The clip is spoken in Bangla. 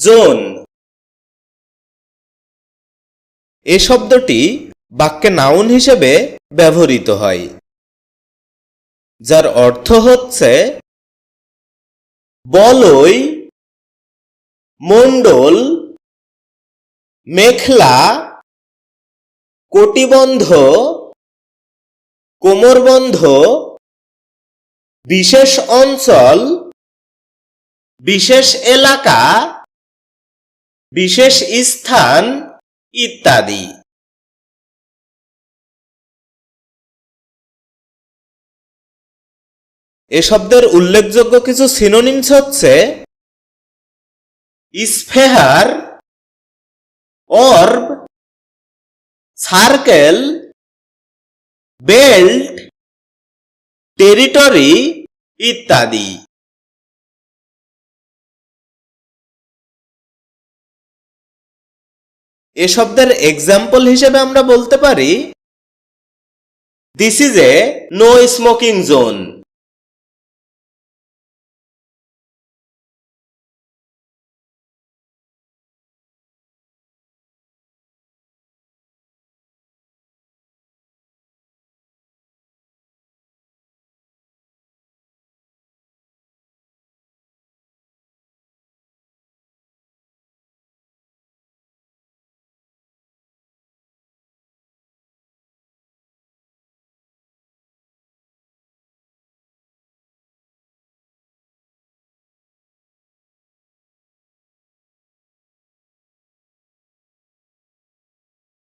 জোন। এ শব্দটি বাক্যে নাউন হিসেবে ব্যবহৃত হয়, যার অর্থ হচ্ছে বলই, মণ্ডল, মেখলা, কোটিবন্ধ, কোমরবন্ধ, বিশেষ অঞ্চল, বিশেষ এলাকা বিশেষ স্থান ইত্যাদি। এ শব্দের উল্লেখযোগ্য কিছু সিনোনিমস হচ্ছে sphere orb, circle, belt, territory ইত্যাদি। এ শব্দের এক্সাম্পল হিসেবে আমরা বলতে পারি this is a no smoking zone